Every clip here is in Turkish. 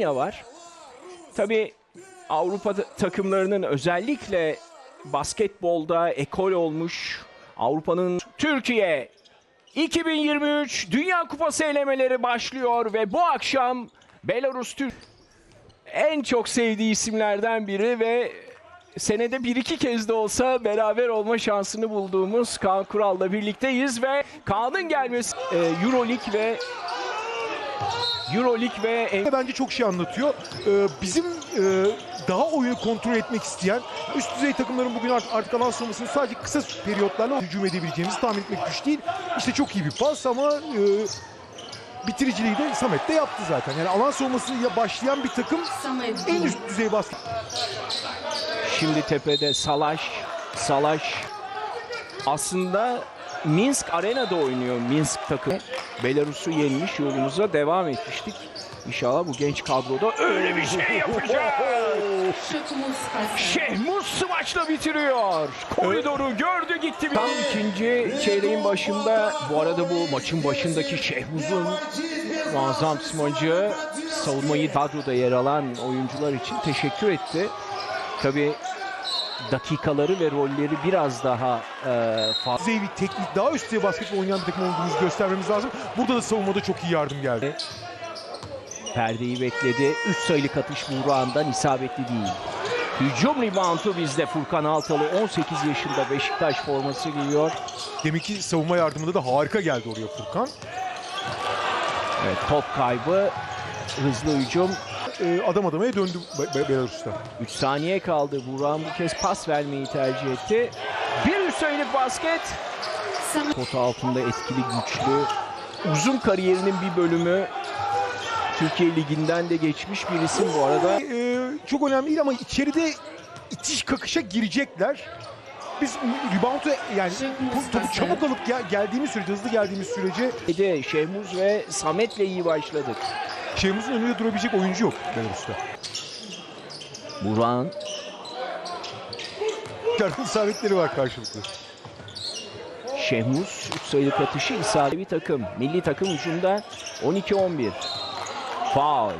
Ya var. Tabii Avrupa ta- takımlarının özellikle basketbolda ekol olmuş Avrupa'nın Türkiye 2023 Dünya Kupası elemeleri başlıyor ve bu akşam Belarus Türk en çok sevdiği isimlerden biri ve senede bir iki kez de olsa beraber olma şansını bulduğumuz Kaan Kural'la birlikteyiz ve Kaan'ın gelmesi e, Euroleague ve Euroleague ve bence çok şey anlatıyor. Ee, bizim e, daha oyunu kontrol etmek isteyen üst düzey takımların bugün artık, artık alan savunmasını sadece kısa periyotlarla hücum edebileceğimizi tahmin etmek güç değil. İşte çok iyi bir pas ama e, bitiriciliği de Samet de yaptı zaten. Yani alan savunmasıyla başlayan bir takım en üst düzey basket. Şimdi tepede Salaş, Salaş aslında Minsk Arena'da oynuyor Minsk takımı. Belarus'u yenmiş yolumuza devam etmiştik. İnşallah bu genç kadroda öyle bir şey yapacak. Şehmus smaçla bitiriyor. Koridoru gördü gitti. Tam ikinci çeyreğin başında bu arada bu maçın başındaki Şehmuz'un muazzam smacı savunmayı kadroda yer alan oyuncular için teşekkür etti. Tabii dakikaları ve rolleri biraz daha e, fazla. Düzey bir teknik, daha üst düzey basketbol oynayan bir takım olduğumuzu göstermemiz lazım. Burada da savunmada çok iyi yardım geldi. Perdeyi bekledi. 3 sayılık atış Buğra'ndan isabetli değil. Hücum reboundu bizde Furkan Altalı 18 yaşında Beşiktaş forması giyiyor. Demek ki savunma yardımında da harika geldi oraya Furkan. Evet, top kaybı, hızlı hücum. Ee, adam adamaya döndü Be- Be- Belarus'ta. 3 saniye kaldı. Buğra'nın bu kez pas vermeyi tercih etti. Bir üç sayılık basket. Pota altında etkili, güçlü. Uzun kariyerinin bir bölümü Türkiye Ligi'nden de geçmiş bir isim bu arada. Ee, çok önemli değil ama içeride itiş kakışa girecekler. Biz reboundu yani bu topu çabuk alıp gel- geldiğimiz sürece, hızlı geldiğimiz sürece Dedi Şehmuz ve Samet'le iyi başladık. Şeyimizin önünde durabilecek oyuncu yok Belarus'ta. Burak'ın Yardım isabetleri var karşılıklı. Şehmuz 3 sayılık atışı isabetli bir takım. Milli takım hücumda 12-11. Faul.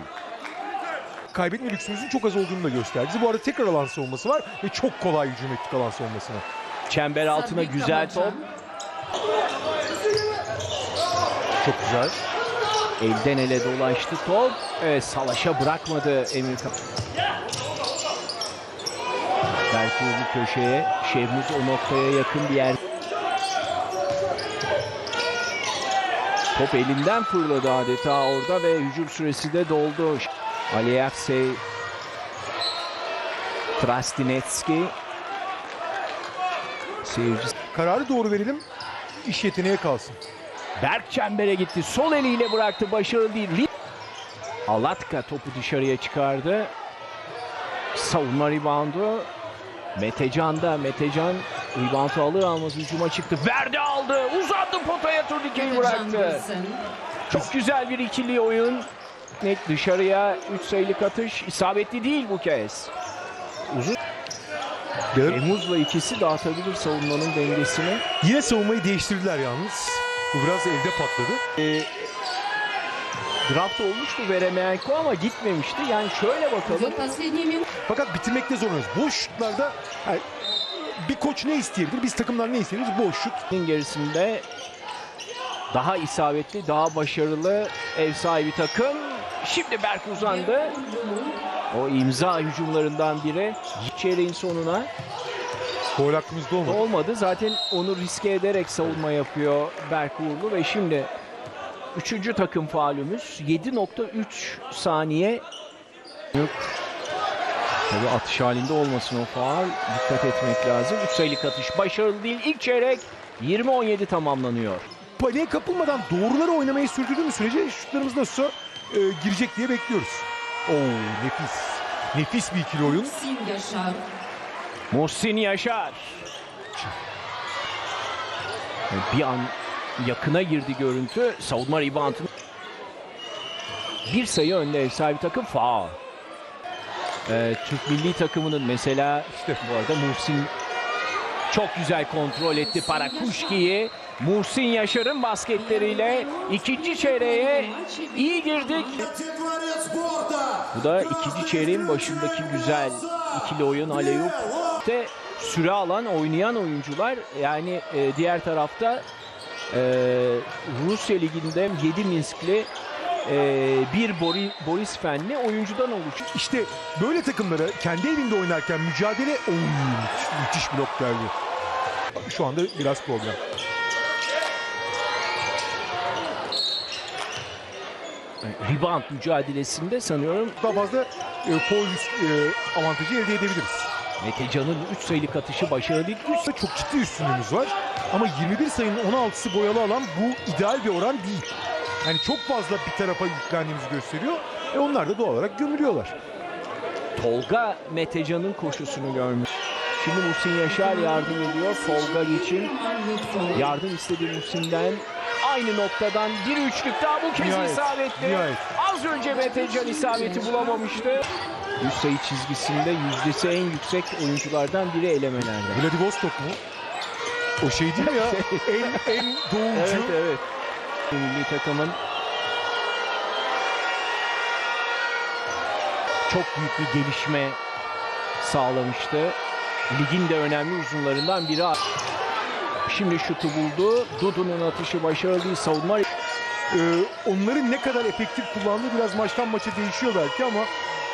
Kaybetme lüksümüzün çok az olduğunu da gösterdi. Bu arada tekrar alan savunması var ve çok kolay hücum ettik alan savunmasına. Çember altına güzel top. Çok güzel. Elden ele dolaştı top. Evet Salaş'a bırakmadı Emir Kap. Belki bu köşeye. Şehmuz o noktaya yakın bir yer. Top elinden fırladı adeta orada ve hücum süresi de doldu. Ali Aksey, Trastinetski seyirci Kararı doğru verelim. İş yeteneğe kalsın. Berk çembere gitti. Sol eliyle bıraktı. Başarılı değil. Alatka topu dışarıya çıkardı. Savunma reboundu. Metecan'da. Metecan reboundu alır almaz hücuma çıktı. Verdi aldı. Uzandı potaya turnikeyi bıraktı. Çok güzel bir ikili oyun. Net dışarıya 3 sayılık atış. isabetli değil bu kez. Uzun. Emuz'la ikisi dağıtabilir savunmanın dengesini. Yine savunmayı değiştirdiler yalnız. Bu biraz evde patladı. E, draft olmuştu Veremeyenko ama gitmemişti. Yani şöyle bakalım. Fakat bitirmekte zorlanıyoruz. Boş şutlarda yani bir koç ne isteyebilir? Biz takımlar ne istiyoruz? Boş şut. Gerisinde daha isabetli, daha başarılı ev sahibi takım. Şimdi Berk uzandı. O imza hücumlarından biri. Çeyreğin sonuna Gol hakkımızda olmadı. olmadı. Zaten onu riske ederek savunma yapıyor Berk Uğurlu ve şimdi üçüncü takım faulümüz 7.3 saniye yok. Tabii atış halinde olmasın o faul. Dikkat etmek lazım. 3 sayılık atış başarılı değil. İlk çeyrek 20-17 tamamlanıyor. Paniğe kapılmadan doğruları oynamayı sürdürdüğümüz sürece şutlarımız nasılsa e, girecek diye bekliyoruz. Oo nefis. Nefis bir ikili oyun. Muhsin Yaşar. Bir an yakına girdi görüntü. Savunma ribantını. Bir sayı önde ev sahibi takım faal. Ee, Türk milli takımının mesela işte bu arada Muhsin çok güzel kontrol etti para Parakuşki'yi. Muhsin Yaşar'ın basketleriyle ikinci çeyreğe iyi girdik. Bu da ikinci çeyreğin başındaki güzel ikili oyun Aleyup. De süre alan oynayan oyuncular yani e, diğer tarafta e, Rusya Ligi'nde 7 Minskli e, bir Bori, Boris Fenli oyuncudan oluşuyor. İşte böyle takımlara kendi evinde oynarken mücadele Oy, müthiş, blok geldi. Şu anda biraz problem. Rebound mücadelesinde sanıyorum Daha fazla e, foul e, avantajı elde edebiliriz. Metecan'ın 3 sayılık atışı başarılı. Üstte çok ciddi üstünlüğümüz var. Ama 21 sayının 16'sı boyalı alan bu ideal bir oran değil. Yani çok fazla bir tarafa yüklendiğimizi gösteriyor. E onlar da doğal olarak gömülüyorlar. Tolga Metecan'ın koşusunu görmüş. Şimdi Muhsin Yaşar yardım ediyor. Tolga için yardım istedi Muhsin'den. Aynı noktadan bir üçlük daha bu kez Nihayet, isabetli. nihayet. Az önce Metecan isabeti bulamamıştı. Üst sayı çizgisinde yüzdesi en yüksek oyunculardan biri elemelerde. Vladivostok mu? O şey değil mi ya? en, en doğucu. Evet evet. Milli takımın çok büyük bir gelişme sağlamıştı. Ligin de önemli uzunlarından biri. Şimdi şutu buldu. Dudu'nun atışı başarılı değil. Savunma Ee, onları ne kadar efektif kullandığı biraz maçtan maça değişiyor belki ama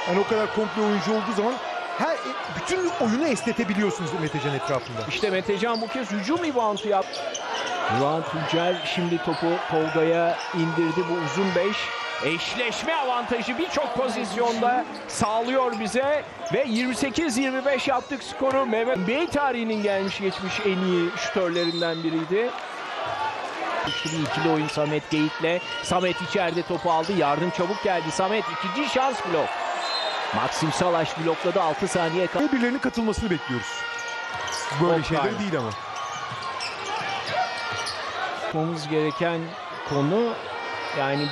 hani o kadar komple oyuncu olduğu zaman her bütün oyunu esnetebiliyorsunuz Metecan etrafında. İşte Metecan bu kez hücum reboundu yaptı. Rıvan Tuncer şimdi topu Tolga'ya indirdi bu uzun beş. Eşleşme avantajı birçok pozisyonda sağlıyor bize ve 28-25 yaptık skoru. Mehmet Bey tarihinin gelmiş geçmiş en iyi şütörlerinden biriydi. Bir ikili oyun Samet Geyik'le. Samet içeride topu aldı. Yardım çabuk geldi. Samet ikinci şans blok. Maxim Salaş blokladı 6 saniye kaldı. Ve birilerinin katılmasını bekliyoruz. Böyle Okay. şeyler değil ama. yapmamız gereken konu yani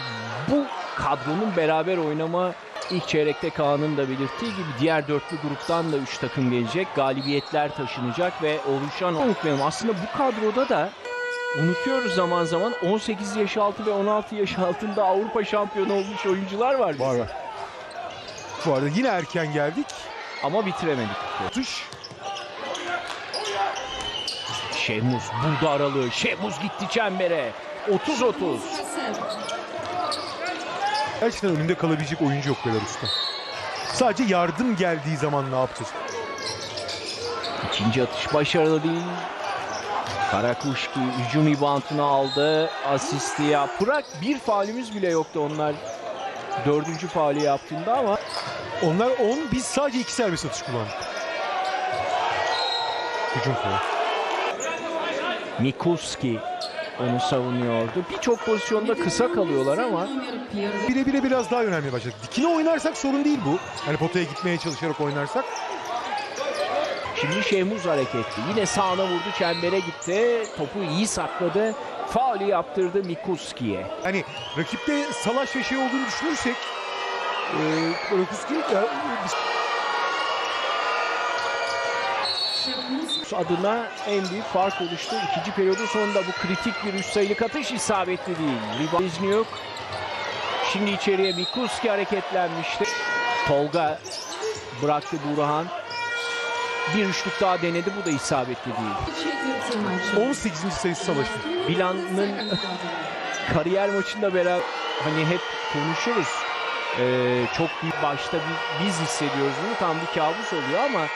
bu kadronun beraber oynama ilk çeyrekte Kaan'ın da belirttiği gibi diğer dörtlü gruptan da 3 takım gelecek. Galibiyetler taşınacak ve oluşan unutmayalım. Aslında bu kadroda da unutuyoruz zaman zaman 18 yaş altı ve 16 yaş altında Avrupa şampiyonu olmuş oyuncular var. Var var. Bu arada yine erken geldik. Ama bitiremedik. Atış. Şehmuz buldu aralığı. Şehmuz gitti çembere. 30-30. Gerçekten önünde kalabilecek oyuncu yok Belarus'ta. Sadece yardım geldiği zaman ne yapacağız? İkinci atış başarılı değil. Karakuşki hücum reboundunu aldı. Asisti yap. Bırak bir faulümüz bile yoktu onlar. Dördüncü faulü yaptığında ama Onlar 10, biz sadece iki serbest atış kullandık. Hücum. Mikuski onu savunuyordu. Birçok pozisyonda kısa kalıyorlar ama Bire bire biraz daha önemli başladık. Dikine oynarsak sorun değil bu. Hani potaya gitmeye çalışarak oynarsak. şimdi Şehmuz hareketli. Yine sağına vurdu çembere gitti. Topu iyi sakladı. Faulü yaptırdı Mikuski'ye. Hani rakipte salaş ve şey olduğunu düşünürsek e, Rakuski ya, adına en büyük fark oluştu. İkinci periyodun sonunda bu kritik bir üç sayılık atış isabetli değil. Rebound Izniuk. Şimdi içeriye Mikuski hareketlenmişti. Tolga bıraktı Burhan. Bir üçlük daha denedi. Bu da isabetli değil. 18. sayısı savaşı. Bilan'ın kariyer maçında beraber hani hep konuşuruz. Ee, çok büyük başta bi- biz hissediyoruz bunu. Tam bir kabus oluyor ama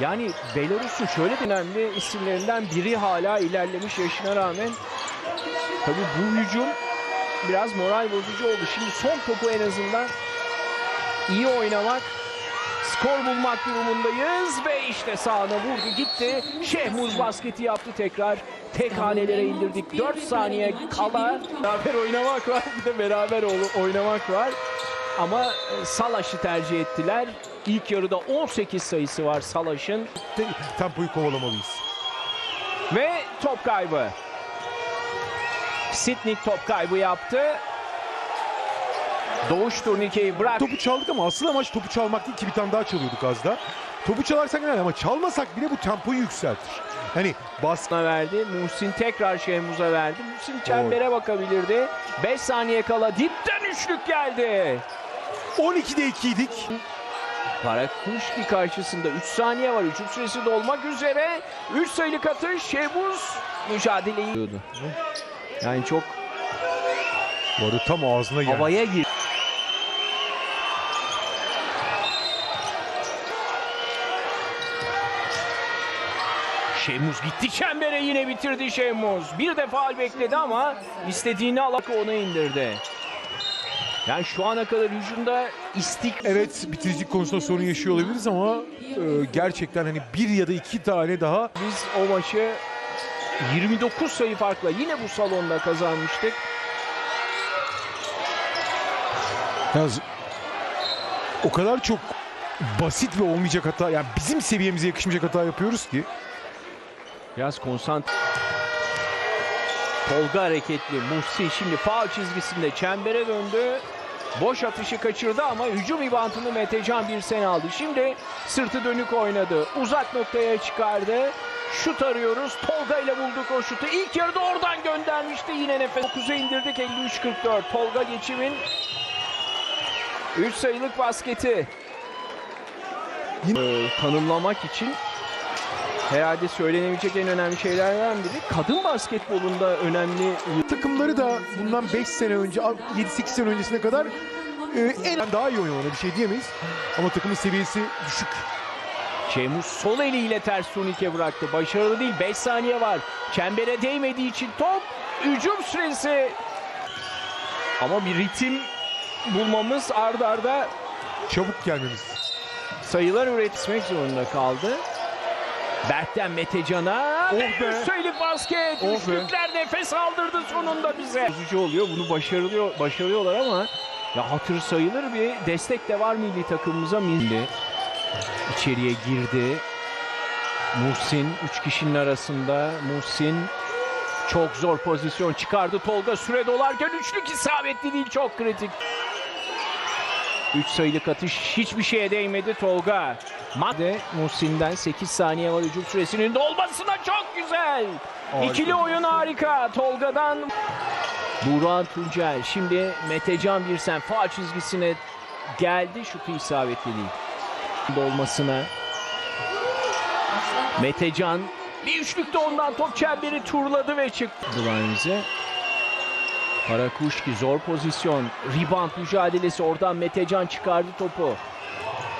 yani Belarus'un şöyle önemli isimlerinden biri hala ilerlemiş yaşına rağmen tabii bu hücum biraz moral bozucu oldu. Şimdi son topu en azından iyi oynamak skor bulmak durumundayız ve işte sağına vurdu gitti. Şehmuz basketi yaptı tekrar. Tek hanelere indirdik. 4 saniye kala beraber oynamak var. Bir de beraber oynamak var. Ama e, Salaş'ı tercih ettiler. İlk yarıda 18 sayısı var Salaş'ın. Te- Tempoyu kovalamalıyız. Ve top kaybı. Sitnik top kaybı yaptı. Doğuş turnikeyi bırak. Topu çaldık ama asıl amaç topu çalmak değil ki bir tane daha çalıyorduk az da. Topu çalarsak önemli ama çalmasak bile bu tempoyu yükseltir. Hani bas Muhsin'e verdi. Muhsin tekrar Şehmuz'a verdi. Muhsin çembere bakabilirdi. 5 saniye kala dipten üçlük geldi. 12'de 2'ydik. Parakuşki karşısında 3 saniye var. Hücum süresi dolmak üzere. 3 sayılık atış. Şebuz mücadeleyi. Yani çok Bu arada tam ağzına geldi. havaya girdi. Şemuz gitti çembere yine bitirdi Şemuz. Bir defa faul bekledi ama istediğini alıp ona indirdi. Yani şu ana kadar hücumda istik Evet bitiricilik konusunda sorun yaşıyor olabiliriz ama e, gerçekten hani bir ya da iki tane daha Biz o maçı 29 sayı farkla yine bu salonda kazanmıştık. Yalnız o kadar çok basit ve olmayacak hata yani bizim seviyemize yakışmayacak hata yapıyoruz ki. Biraz konsant. Tolga hareketli. Muhsin şimdi faul çizgisinde çembere döndü. Boş atışı kaçırdı ama hücum ibantını Metecan bir sen aldı. Şimdi sırtı dönük oynadı. Uzak noktaya çıkardı. Şut arıyoruz. Tolga ile bulduk o şutu. İlk yarıda oradan göndermişti. Yine nefes. 9'a indirdik 53-44. Tolga geçimin 3 sayılık basketi. Ee, tanımlamak için herhalde söylenebilecek en önemli şeylerden biri kadın basketbolunda önemli Takımları da bundan 5 sene önce 7-8 sene öncesine kadar e, en daha iyi oynuyor bir şey diyemeyiz. Ama takımın seviyesi düşük. Şemus sol eliyle ters turnike bıraktı. Başarılı değil. 5 saniye var. Çembere değmediği için top hücum süresi. Ama bir ritim bulmamız ardarda arda Çabuk gelmemiz. sayılar üretmek zorunda kaldı. Berk'ten Metecan'a Oh ve be. sayılık basket. Oh. Üçlükler nefes aldırdı sonunda bize. Üzücü oluyor. Bunu başarılıyor, başarıyorlar ama ya hatır sayılır bir destek de var milli takımımıza. Milli içeriye girdi. Muhsin üç kişinin arasında. Muhsin çok zor pozisyon çıkardı. Tolga süre dolarken üçlük isabetli değil çok kritik. 3 sayılık atış hiçbir şeye değmedi Tolga. Madde Muhsin'den 8 saniye var hücum süresinin dolmasına çok güzel. Harika. İkili oyun harika. Tolga'dan Buran Tuncel. Şimdi Metecan Birsen faal çizgisine geldi. Şutu isabetli değil. Dolmasına. Metecan bir üçlükte ondan top çemberi turladı ve çıktı. Duvarımıza. Parakuşki zor pozisyon. Rebound mücadelesi. Oradan Metecan çıkardı topu.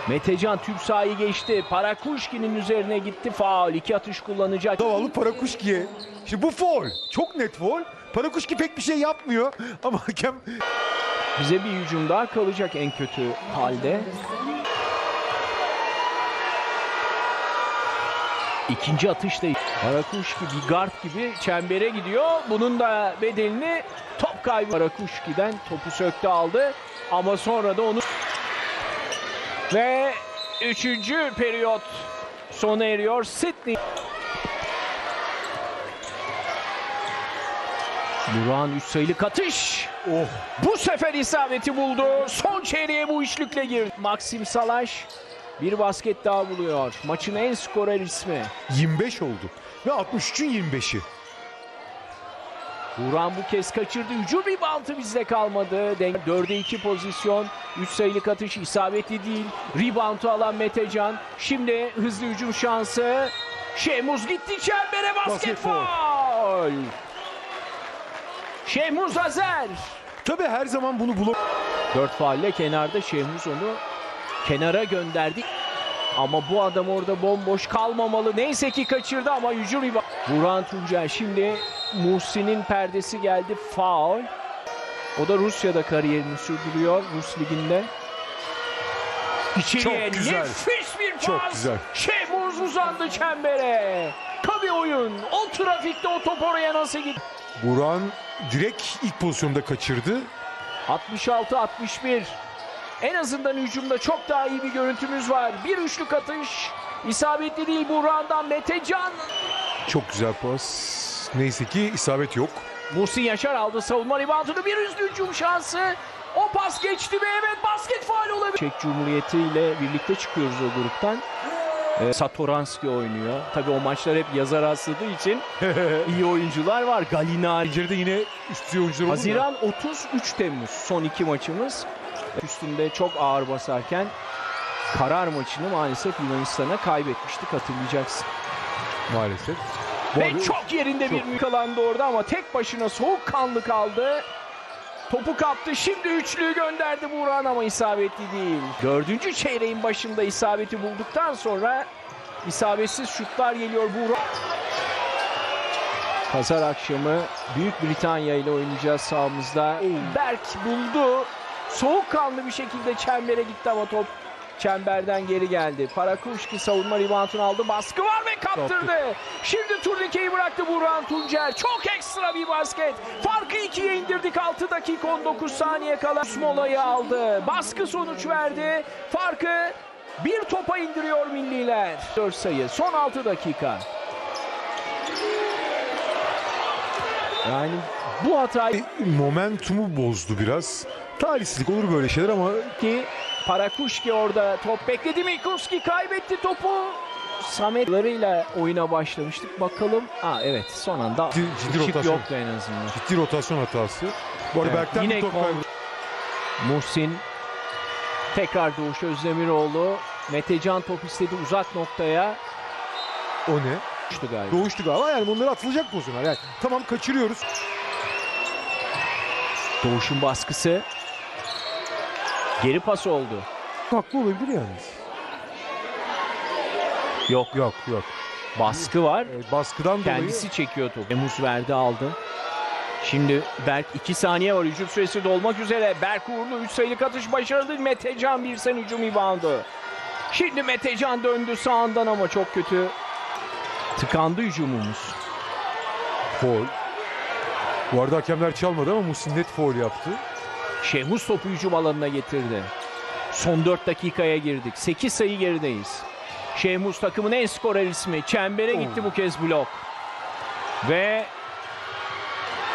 Metecan tüm sahayı geçti. Parakuşki'nin üzerine gitti. Faul. iki atış kullanacak. Zavallı Parakuşki'ye. Şimdi bu foul. Çok net foul. Parakuşki pek bir şey yapmıyor ama hakem Bize bir hücum daha kalacak en kötü halde. İkinci atışta Parakuşki bir guard gibi çembere gidiyor. Bunun da bedelini top kaybı Parakuşki'den topu söktü aldı. Ama sonra da onu ve üçüncü periyot sona eriyor. Sydney Burak'ın 3 sayılık atış. oh Bu sefer isabeti buldu. Son çeyreğe bu üçlükle girdi. Maxim Salaş bir basket daha buluyor. Maçın en skorer ismi. 25 oldu. Ve 63'ün 25'i. Buran bu kez kaçırdı. Hücum reboundı bizde kalmadı. Denk 4'e 2 pozisyon. 3 sayılık atış isabetli değil. Reboundu alan Metecan. Şimdi hızlı hücum şansı. Şemuz gitti çembere basket faul. Şemuz Azer. Tabii her zaman bunu bulam... 4 faulle kenarda Şehmuz onu kenara gönderdi. Ama bu adam orada bomboş kalmamalı. Neyse ki kaçırdı ama hücum riba. Burhan Tuncel şimdi Muhsin'in perdesi geldi. Faul. O da Rusya'da kariyerini sürdürüyor. Rus liginde. İçeriye Çok güzel. nefis bir pas. Çok güzel. Şehmuz uzandı çembere. Tabii oyun. O trafikte o top oraya nasıl gitti? Buran direkt ilk pozisyonda kaçırdı. 66-61. En azından hücumda çok daha iyi bir görüntümüz var. Bir üçlük atış. İsabetli değil Burhan'dan Metecan. Çok güzel pas. Neyse ki isabet yok. Muhsin Yaşar aldı savunma reboundunu. Bir üstü hücum şansı. O pas geçti ve evet basket faal olabilir. Çek Cumhuriyeti ile birlikte çıkıyoruz o gruptan. Ee, Satoranski oynuyor. Tabii o maçlar hep yazar rastladığı için iyi oyuncular var. Galinari. Pencerede yine üst düzey oyuncular? Haziran 33 Temmuz son iki maçımız. üstünde çok ağır basarken karar maçını maalesef Yunanistan'a kaybetmiştik hatırlayacaksın. Maalesef. Ve çok yerinde bir yakalandı orada ama tek başına soğukkanlı kaldı. Topu kaptı. Şimdi üçlüyü gönderdi Buğra'nın ama isabetli değil. Dördüncü çeyreğin başında isabeti bulduktan sonra isabetsiz şutlar geliyor Buğra. Pazar akşamı Büyük Britanya ile oynayacağız sahamızda. Berk buldu. Soğukkanlı bir şekilde çembere gitti ama top çemberden geri geldi. Parakuşki savunma reboundunu aldı. Baskı var ve kaptırdı. Şimdi turnikeyi bıraktı Burhan Tuncer. Çok ekstra bir basket. Farkı ikiye indirdik. 6 dakika 19 saniye kala. Molayı aldı. Baskı sonuç verdi. Farkı bir topa indiriyor milliler. 4 sayı. Son 6 dakika. Yani bu hatayı momentumu bozdu biraz. Talihsizlik olur böyle şeyler ama ki Parakuşki orada top bekledi. Mikuski kaybetti topu. Sametlarıyla oyuna başlamıştık. Bakalım. Aa evet son anda Ciddi- ciddi ışık rotasyon. yoktu en azından. ciddi rotasyon hatası. Bu arada Evet, Berk'ten yine top kaybı. Muhsin tekrar Doğuş Özdemiroğlu. Metecan top istedi uzak noktaya. O ne? Düştü galiba. Doğuştu galiba yani bunları atılacak pozisyonlar. Yani tamam kaçırıyoruz. Doğuş'un baskısı. Geri pas oldu. Haklı olabilir yani. Yok Yok yok. baskı var. Evet, baskıdan Kendisi çekiyor topu. Emuz verdi aldı. Şimdi Berk 2 saniye var. Hücum süresi dolmak üzere. Berk Uğurlu 3 sayılık atış başarılı. Metecan bir sen hücum reboundu. Şimdi Metecan döndü sağından ama çok kötü. Tıkandı hücumumuz. dolayı foul. Bu arada hakemler çalmadı ama Muhsin net foul yaptı. Şehmus topu hücum alanına getirdi. Son 4 dakikaya girdik. 8 sayı gerideyiz. Şehmus takımın en skorer ismi. Çembere gitti bu kez blok. Ve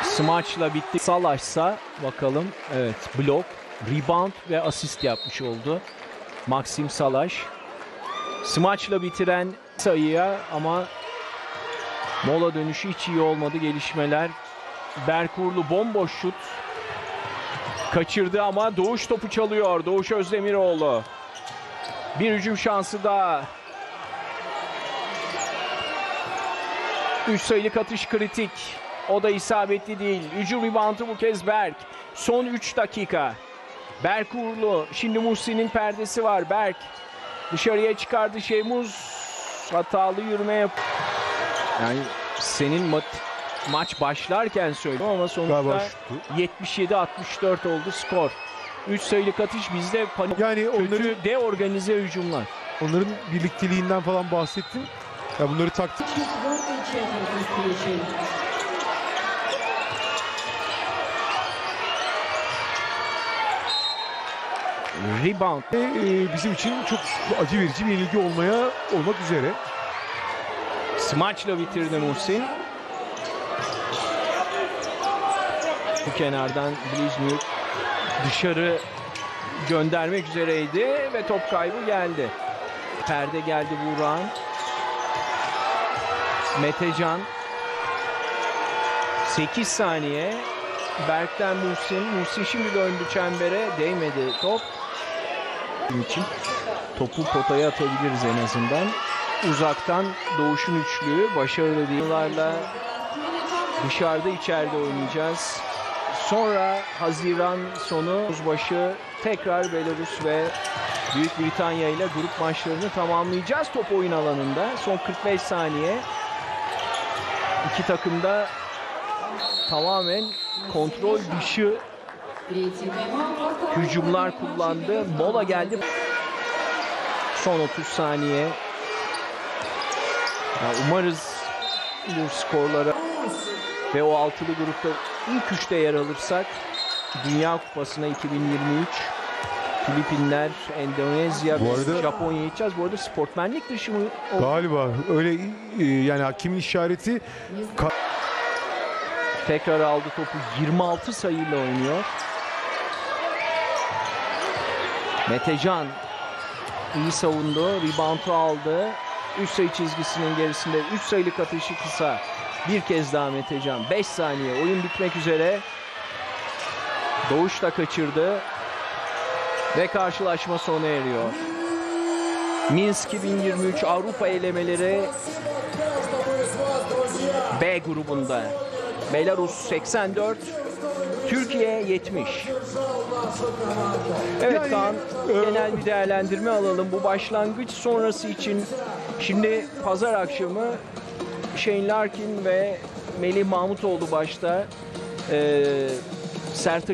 smaçla bitti. Salaşsa bakalım. Evet blok, rebound ve asist yapmış oldu. Maxim Salaş. Smaçla bitiren sayıya ama mola dönüşü hiç iyi olmadı gelişmeler. Berkurlu bomboş şut. Kaçırdı ama Doğuş topu çalıyor. Doğuş Özdemiroğlu. Bir hücum şansı daha. 3 sayılık atış kritik. O da isabetli değil. Hücum reboundu bu kez Berk. Son 3 dakika. Berk Uğurlu. Şimdi Muhsin'in perdesi var. Berk dışarıya çıkardı Şeymuz. Hatalı yürüme yap. Yani senin ma- maç başlarken söyledim ama sonuçta Galiba şuttu. 77-64 oldu skor. 3 sayılık atış bizde panik Yani kötü onların deorganize hücumlar. onların birlikteliğinden falan bahsettim. Ya bunları taktik Rebound. e, e, bizim için çok acı verici bir yenilgi olmaya olmak üzere. Smaçla bitirdi Muhsin. Kenardan Bliznyuk dışarı göndermek üzereydi ve top kaybı geldi. Perde geldi Buran. Metecan 8 saniye Berk'ten Muhsin. Muhsin şimdi döndü çembere. Değmedi top. İçin topu potaya atabiliriz en azından. Uzaktan Doğuş'un üçlüğü başarılı değillerle dışarıda içeride oynayacağız. Sonra Haziran sonu başı tekrar Belarus ve Büyük Britanya ile grup maçlarını tamamlayacağız top oyun alanında. Son 45 saniye. İki takım da tamamen kontrol dışı hücumlar kullandı. Mola geldi. Son 30 saniye. Ya umarız bu skorlara ve o altılı grupta ilk üçte yer alırsak Dünya Kupası'na 2023 Filipinler, Endonezya Bu ve arada- Japonya'ya gideceğiz. Bu arada sportmenlik dışı mı? O- Galiba öyle e, yani hakimin işareti Tekrar aldı topu 26 sayıyla oynuyor. Metecan iyi savundu. Rebound'u aldı. 3 sayı çizgisinin gerisinde 3 sayılık atışı kısa. Bir kez daha Metecan. 5 saniye. Oyun bitmek üzere. Doğuş da kaçırdı. Ve karşılaşma sona eriyor. Minsk 2023 Avrupa elemeleri B grubunda. Belarus 84, Türkiye 70. Evet Yani, Kaan, e, genel bir değerlendirme alalım bu başlangıç sonrası için. Şimdi pazar akşamı Shane Larkin ve Melih Mahmutoğlu başta e, sert